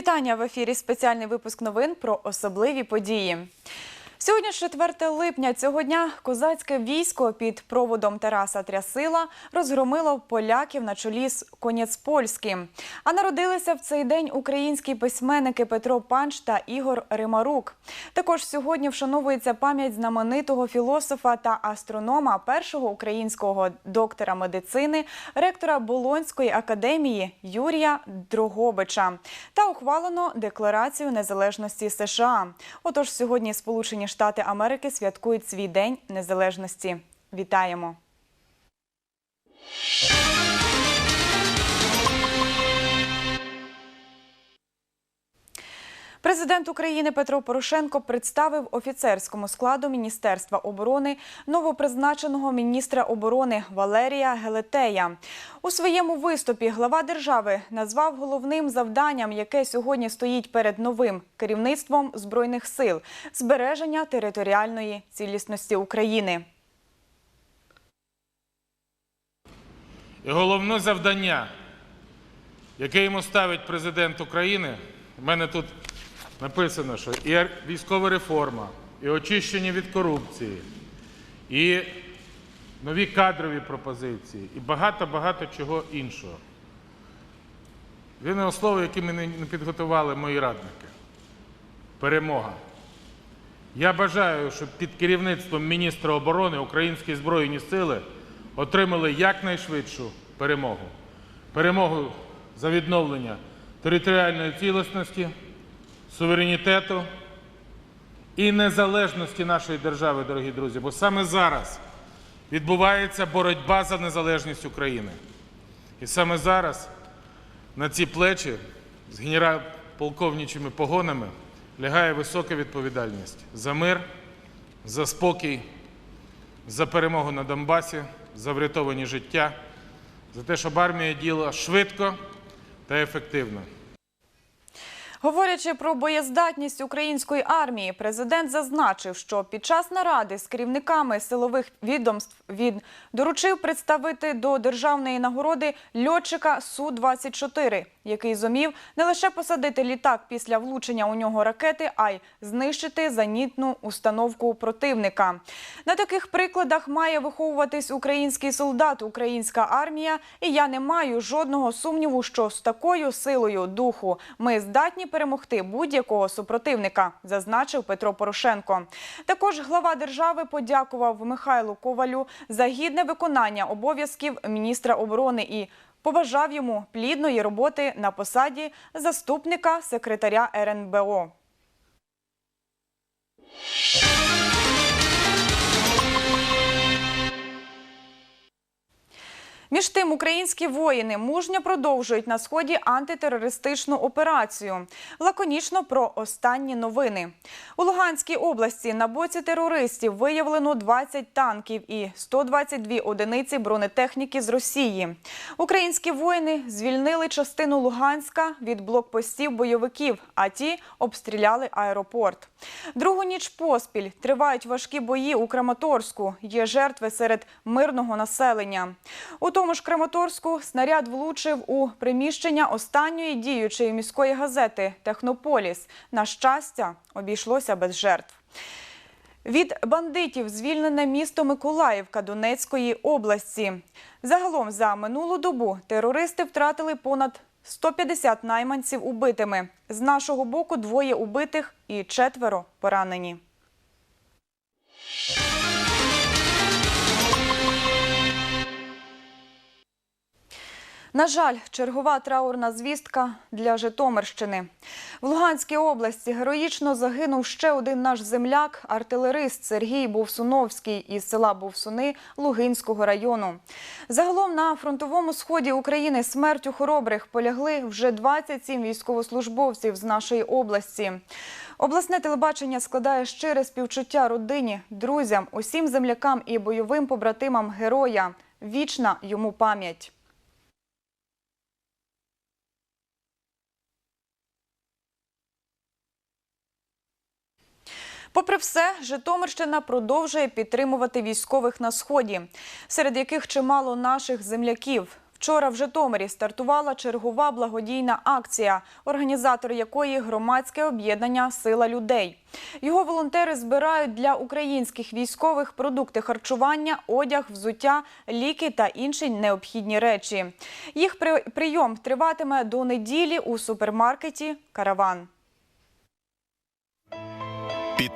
вітання в ефірі. Спеціальний випуск новин про особливі події. Сьогодні, 4 липня, цього дня козацьке військо під проводом Тараса Трясила розгромило поляків на чолі з Конєцпольським. А народилися в цей день українські письменники Петро Панч та Ігор Римарук. Також сьогодні вшановується пам'ять знаменитого філософа та астронома, першого українського доктора медицини, ректора Болонської академії Юрія Дрогобича. Та ухвалено Декларацію незалежності США. Отож, сьогодні Сполучені Штати Америки святкують свій день незалежності. Вітаємо! Президент України Петро Порошенко представив офіцерському складу Міністерства оборони новопризначеного міністра оборони Валерія Гелетея. У своєму виступі глава держави назвав головним завданням, яке сьогодні стоїть перед новим керівництвом збройних сил збереження територіальної цілісності України. І головне завдання, яке йому ставить президент України, в мене тут написано, що і військова реформа, і очищення від корупції, і нові кадрові пропозиції, і багато-багато чого іншого. Він слово, яке мені не підготували мої радники. Перемога. Я бажаю, щоб під керівництвом міністра оборони українські збройні сили отримали якнайшвидшу перемогу. Перемогу за відновлення територіальної цілісності, суверенітету і незалежності нашої держави, дорогі друзі. Бо саме зараз відбувається боротьба за незалежність України. І саме зараз на ці плечі з генерал-полковничими погонами лягає висока відповідальність за мир, за спокій, за перемогу на Донбасі, за врятовані життя, за те, щоб армія діяла швидко та ефективно. Говорячи про боєздатність української армії, президент зазначив, що під час наради з керівниками силових відомств він доручив представити до державної нагороди льотчика су 24 який зумів не лише посадити літак після влучення у нього ракети, а й знищити зенітну установку противника. На таких прикладах має виховуватись український солдат, українська армія, і я не маю жодного сумніву, що з такою силою духу ми здатні перемогти будь-якого супротивника, зазначив Петро Порошенко. Також глава держави подякував Михайлу Ковалю за гідне виконання обов'язків міністра оборони і побажав йому плідної роботи на посаді заступника секретаря РНБО. Між тим, українські воїни мужньо продовжують на сході антитерористичну операцію. Лаконічно про останні новини. У Луганській області на боці терористів виявлено 20 танків і 122 одиниці бронетехніки з Росії. Українські воїни звільнили частину Луганська від блокпостів бойовиків, а ті обстріляли аеропорт. Другу ніч поспіль тривають важкі бої у Краматорську. Є жертви серед мирного населення. У тому ж Краматорську снаряд влучив у приміщення останньої діючої міської газети Технополіс. На щастя, обійшлося без жертв. Від бандитів звільнене місто Миколаївка Донецької області. Загалом за минулу добу терористи втратили понад 150 найманців убитими. З нашого боку двоє убитих і четверо поранені. На жаль, чергова траурна звістка для Житомирщини. В Луганській області героїчно загинув ще один наш земляк, артилерист Сергій Бовсуновський із села Бовсуни Лугинського району. Загалом на фронтовому сході України смертю хоробрих полягли вже 27 військовослужбовців з нашої області. Обласне телебачення складає щире співчуття родині, друзям, усім землякам і бойовим побратимам героя. Вічна йому пам'ять. Попри все, Житомирщина продовжує підтримувати військових на сході, серед яких чимало наших земляків. Вчора в Житомирі стартувала чергова благодійна акція, організатор якої громадське об'єднання Сила людей. Його волонтери збирають для українських військових продукти харчування, одяг, взуття, ліки та інші необхідні речі. Їх при- прийом триватиме до неділі у супермаркеті Караван.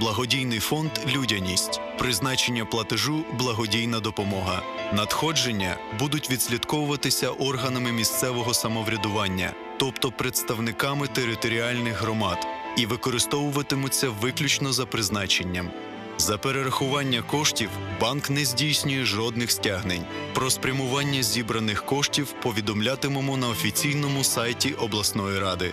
Благодійний фонд Людяність. Призначення платежу благодійна допомога. Надходження будуть відслідковуватися органами місцевого самоврядування, тобто представниками територіальних громад, і використовуватимуться виключно за призначенням. За перерахування коштів банк не здійснює жодних стягнень. Про спрямування зібраних коштів повідомлятимемо на офіційному сайті обласної ради.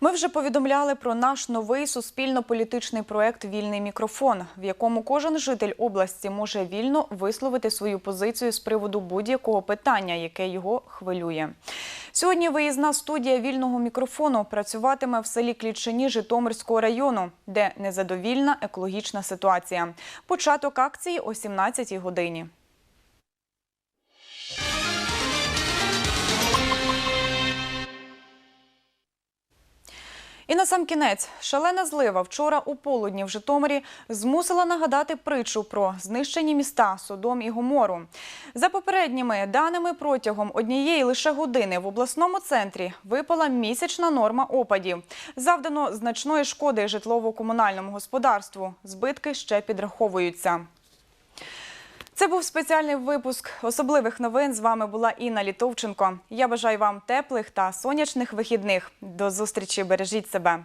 Ми вже повідомляли про наш новий суспільно-політичний проект Вільний мікрофон, в якому кожен житель області може вільно висловити свою позицію з приводу будь-якого питання, яке його хвилює. Сьогодні виїзна студія вільного мікрофону працюватиме в селі Клітчині Житомирського району, де незадовільна екологічна ситуація. Початок акції о 17-й годині. І на сам кінець шалена злива вчора у полудні в Житомирі змусила нагадати притчу про знищені міста Содом і Гомору. За попередніми даними, протягом однієї лише години в обласному центрі випала місячна норма опадів. Завдано значної шкоди житлово-комунальному господарству. Збитки ще підраховуються. Це був спеціальний випуск особливих новин. З вами була Інна Літовченко. Я бажаю вам теплих та сонячних вихідних. До зустрічі. Бережіть себе.